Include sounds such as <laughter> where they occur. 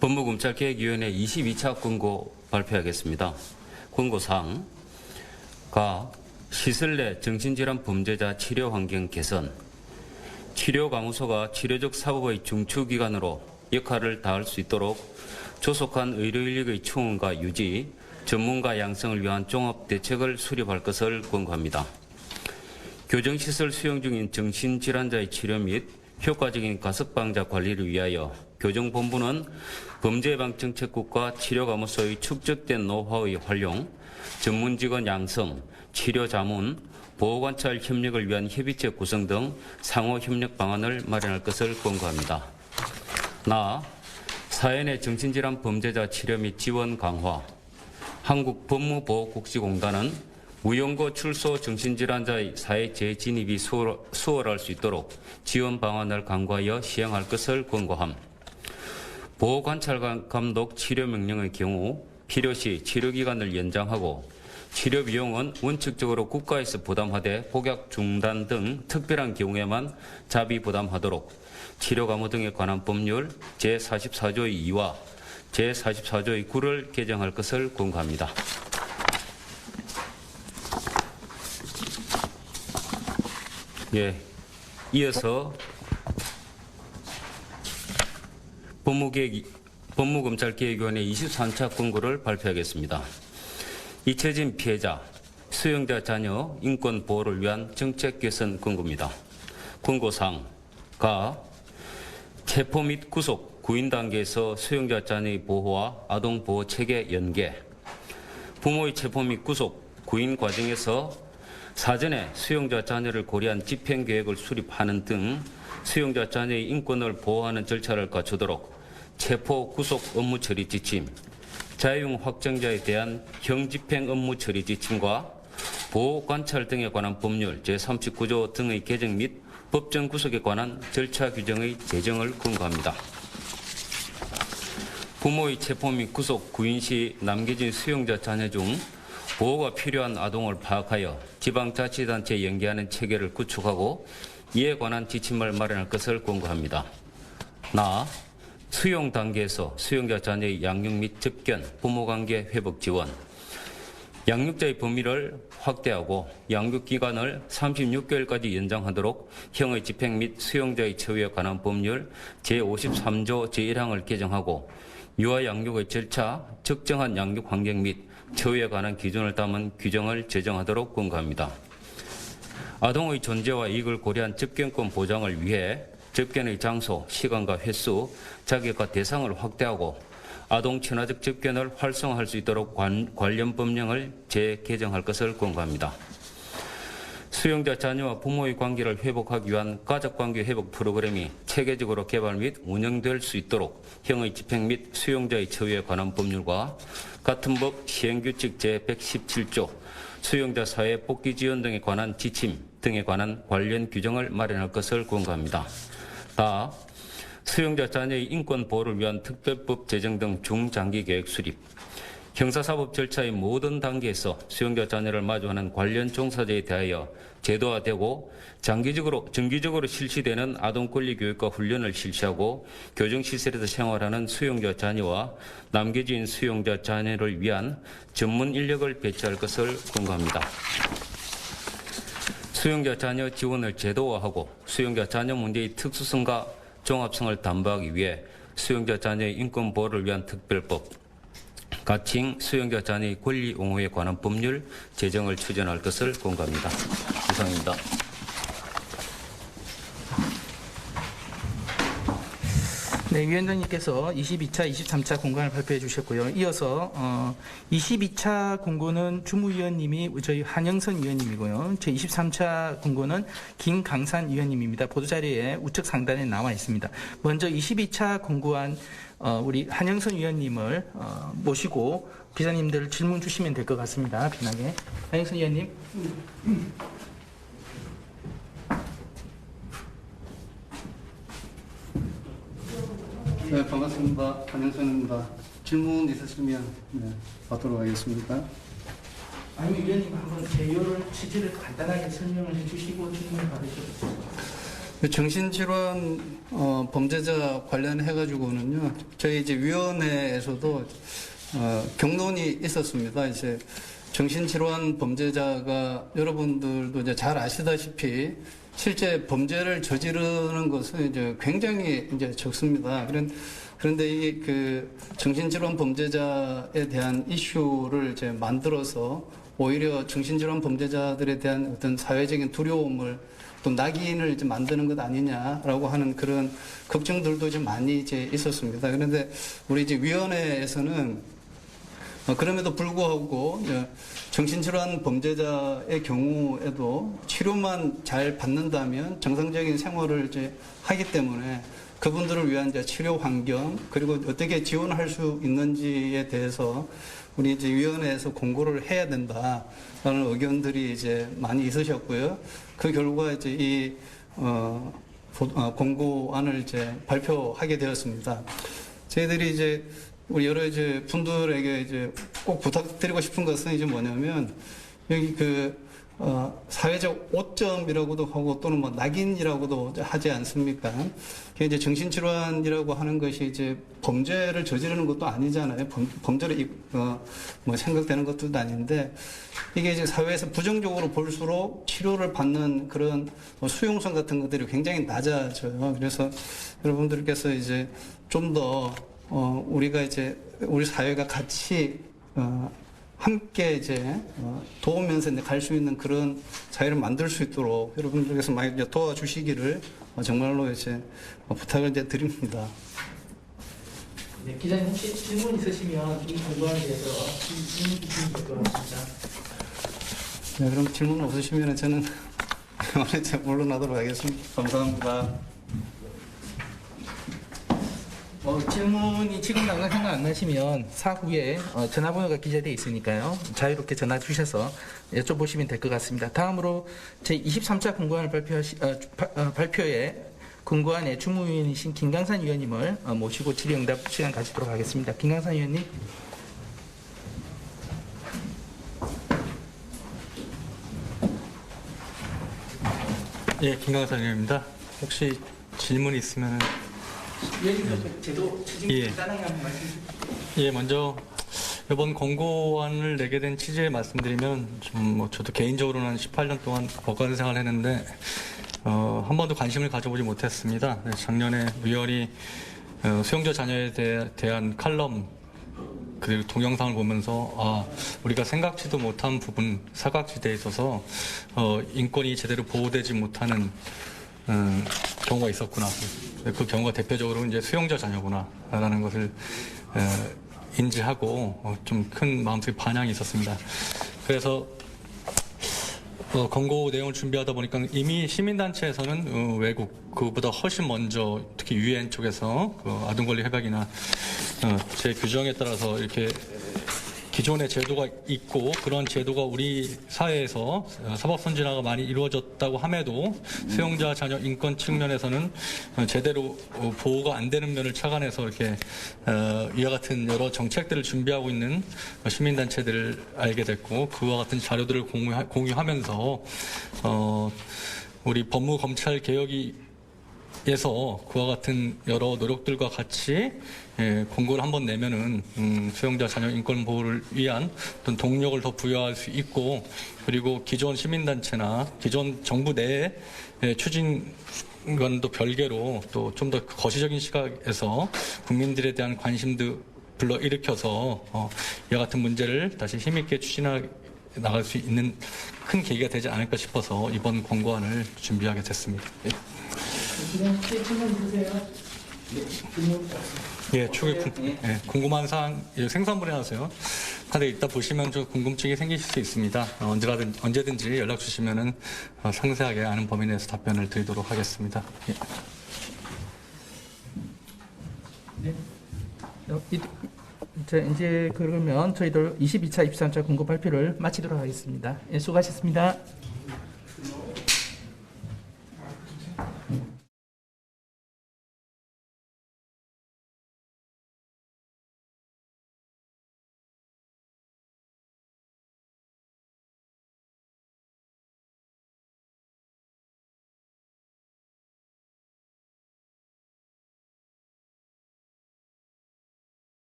법무검찰개혁위원회 22차 권고 발표하겠습니다. 권고사항 가 시설 내 정신질환 범죄자 치료 환경 개선 치료감호소가 치료적 사업의 중추기관으로 역할을 다할 수 있도록 조속한 의료인력의 충원과 유지, 전문가 양성을 위한 종합 대책을 수립할 것을 권고합니다. 교정시설 수용 중인 정신질환자의 치료 및 효과적인 가석방자 관리를 위하여 교정본부는 범죄예방정책국과 치료감호소의 축적된 노하우의 활용, 전문직원 양성, 치료자문, 보호관찰 협력을 위한 협의체 구성 등 상호 협력 방안을 마련할 것을 권고합니다. 나내 정신질환 범죄자 치료 및 지원 강화, 한국법무보호국지공단은 무연고 출소 정신질환자의 사회 재진입이 수월- 수월할 수 있도록 지원 방안을 강구하여 시행할 것을 권고함. 보호관찰 감독 치료 명령의 경우 필요시 치료기간을 연장하고 치료 비용은 원칙적으로 국가에서 부담하되 복약 중단 등 특별한 경우에만 자비 부담하도록 치료 감호 등에 관한 법률 제44조의 2와 제44조의 9를 개정할 것을 권고합니다. 예, 이어서 법무개혁, 법무검찰개혁위원회 23차 권고를 발표하겠습니다. 잊혀진 피해자, 수용자 자녀 인권 보호를 위한 정책 개선 권고입니다. 권고사항 가 체포 및 구속, 구인 단계에서 수용자 자녀의 보호와 아동 보호 체계 연계, 부모의 체포 및 구속, 구인 과정에서 사전에 수용자 자녀를 고려한 집행 계획을 수립하는 등 수용자 자녀의 인권을 보호하는 절차를 갖추도록 체포 구속 업무 처리 지침, 자유형 확정자에 대한 형집행 업무 처리 지침과 보호 관찰 등에 관한 법률 제39조 등의 개정 및 법정 구속에 관한 절차 규정의 제정을 권고합니다. 부모의 체포 및 구속, 구인 시 남겨진 수용자 자녀 중 보호가 필요한 아동을 파악하여 지방자치단체에 연계하는 체계를 구축하고 이에 관한 지침을 마련할 것을 권고합니다. 나 수용 단계에서 수용자 자녀의 양육 및 접견, 부모관계 회복 지원, 양육자의 범위를 확대하고 양육 기간을 36개월까지 연장하도록 형의 집행 및 수용자의 처우에 관한 법률 제53조 제1항을 개정하고 유아 양육의 절차, 적정한 양육 환경 및 처우에 관한 기준을 담은 규정을 제정하도록 권고합니다. 아동의 존재와 이익을 고려한 접견권 보장을 위해 접견의 장소, 시간과 횟수, 자격과 대상을 확대하고 아동 친화적 접견을 활성화할 수 있도록 관, 관련 법령을 재개정할 것을 권고합니다. 수용자 자녀와 부모의 관계를 회복하기 위한 가족관계 회복 프로그램이 체계적으로 개발 및 운영될 수 있도록 형의 집행 및 수용자의 처우에 관한 법률과 같은 법 시행규칙 제117조 수용자 사회 복귀 지원 등에 관한 지침 등에 관한 관련 규정을 마련할 것을 권고합니다. 다 수용자 자녀의 인권 보호를 위한 특별법 제정 등 중장기 계획 수립, 형사사법 절차의 모든 단계에서 수용자 자녀를 마주하는 관련 종사자에 대하여 제도화되고 장기적으로 정기적으로 실시되는 아동 권리 교육과 훈련을 실시하고 교정 시설에서 생활하는 수용자 자녀와 남겨진 수용자 자녀를 위한 전문 인력을 배치할 것을 권고합니다. 수용자 자녀 지원을 제도화하고 수용자 자녀 문제의 특수성과 종합성을 담보하기 위해 수용자 자녀의 인권 보호를 위한 특별법, 가칭 수용자 자녀의 권리 옹호에 관한 법률 제정을 추진할 것을 권고합니다. 이상입니다. 네, 위원장님께서 22차, 23차 공간을 발표해 주셨고요. 이어서 어, 22차 공고는 주무위원님이 저희 한영선 위원님이고요. 제 23차 공고는 김강산 위원님입니다. 보도자료에 우측 상단에 나와 있습니다. 먼저 22차 공고한 어, 우리 한영선 위원님을 어, 모시고 기자님들 질문 주시면 될 것 같습니다. 편하게. 한영선 위원님. 네, 반갑습니다. 한영선입니다. 질문 있으시면 네, 받도록 하겠습니다. 아니면 위원님 한번 개요를 취지를 간단하게 설명을 해주시고 질문을 받으셔도 됩니다. 정신질환 어, 범죄자 관련해 가지고는요 저희 이제 위원회에서도 어, 경론이 있었습니다. 이제 정신질환 범죄자가 여러분들도 이제 잘 아시다시피 실제 범죄를 저지르는 것은 이제 굉장히 이제 적습니다. 그런 그런데 이 그 정신질환 범죄자에 대한 이슈를 이제 만들어서 오히려 정신질환 범죄자들에 대한 어떤 사회적인 두려움을 또 낙인을 이제 만드는 것 아니냐라고 하는 그런 걱정들도 좀 많이 이제 있었습니다. 그런데 우리 이제 위원회에서는 어, 그럼에도 불구하고 정신질환 범죄자의 경우에도 치료만 잘 받는다면 정상적인 생활을 이제 하기 때문에 그분들을 위한 이제 치료 환경 그리고 어떻게 지원할 수 있는지에 대해서 우리 이제 위원회에서 공고를 해야 된다라는 의견들이 이제 많이 있으셨고요. 그 결과 이제 이 어, 보- 어, 공고안을 이제 발표하게 되었습니다. 저희들이 이제 우리 여러 이제 분들에게 이제 꼭 부탁드리고 싶은 것은 이제 뭐냐면 여기 그 어, 사회적 오점이라고도 하고 또는 뭐 낙인이라고도 하지 않습니까? 그게 이제 정신질환이라고 하는 것이 이제 범죄를 저지르는 것도 아니잖아요. 범, 이- 어, 뭐 생각되는 것도 아닌데 이게 이제 사회에서 부정적으로 볼수록 치료를 받는 그런 뭐 수용성 같은 것들이 굉장히 낮아져요. 그래서 여러분들께서 이제 좀더 어, 우리가 이제 우리 사회가 같이 어, 함께 이제 어, 도우면서 갈수 있는 그런 사회를 만들 수 있도록 여러분들께서 많이 이제 도와주시기를 어, 정말로 이제 어, 부탁을 이제 드립니다. 네, 기자님 혹시 질문 있으시면 이 공고안에 대해서 질문 주시면 될것 같습니다. 네, 그럼 질문 없으시면 저는 <laughs> 오늘 물러나도록 하겠습니다. 감사합니다. 어, 질문이 지금 당장 생각 안 나시면 사후에 어, 전화번호가 기재되어 있으니까요. 자유롭게 전화 주셔서 여쭤보시면 될 것 같습니다. 다음으로 제 23차 공고안을 발표하시, 어, 주- 바- 어, 발표에 공고안의 주무위원이신 김강산 위원님을 어, 모시고 질의응답 시간 가지도록 하겠습니다. 김강산 위원님. 예, 김강산 의원입니다. 혹시 질문 있으면 제도 예. 간단하게 한번 말씀. 예, 먼저 이번 권고안을 내게 된 취지에 말씀드리면 좀 뭐 저도 개인적으로는 18년 동안 법관 생활을 했는데 어, 한 번도 관심을 가져보지 못했습니다. 네, 작년에 위원이 어, 수용자 자녀에 대, 대한 칼럼 그 동영상을 보면서 아 우리가 생각지도 못한 부분 사각지대에 있어서 어, 인권이 제대로 보호되지 못하는 음, 경우가 있었구나. 그 경우가 대표적으로 이제 수용자 자녀구나라는 것을 에, 인지하고 어, 좀큰 마음속에 반향이 있었습니다. 그래서 어, 권고 내용을 준비하다 보니까 이미 시민단체에서는 어, 외국 그보다 훨씬 먼저 특히 유엔 쪽에서 그 아동권리 협약이나 어, 제 규정에 따라서 이렇게 기존의 제도가 있고 그런 제도가 우리 사회에서 어, 사법 선진화가 많이 이루어졌다고 함에도 수용자 자녀 인권 측면에서는 어, 제대로 어, 보호가 안 되는 면을 착안해서 이렇게 어, 이와 같은 여러 정책들을 준비하고 있는 시민단체들을 알게 됐고 그와 같은 자료들을 공유하, 공유하면서 어, 우리 법무 검찰 개혁이 에서 그와 같은 여러 노력들과 같이 예, 공고를 한번 내면은 음, 수용자 자녀 인권 보호를 위한 어떤 동력을 더 부여할 수 있고 그리고 기존 시민단체나 기존 정부 내에 예, 추진과도 별개로 또 좀 더 거시적인 시각에서 국민들에 대한 관심도 불러 일으켜서 어, 이와 같은 문제를 다시 힘있게 추진하 나갈 수 있는 큰 계기가 되지 않을까 싶어서 이번 권고안을 준비하게 됐습니다. 예. 혹시 질문 있으세요? 네, 질문 예, 궁, 예, 궁금한 사항 예, 생산물에 나서요. 다들 이따 보시면 좀 궁금증이 생기실 수 있습니다. 어, 언제라든 언제든지 연락 주시면은 어, 상세하게 아는 범위 내에서 답변을 드리도록 하겠습니다. 예. 어, 이- 자, 이제 그러면 저희들 22차, 23차 공고 발표를 마치도록 하겠습니다. 예, 수고하셨습니다.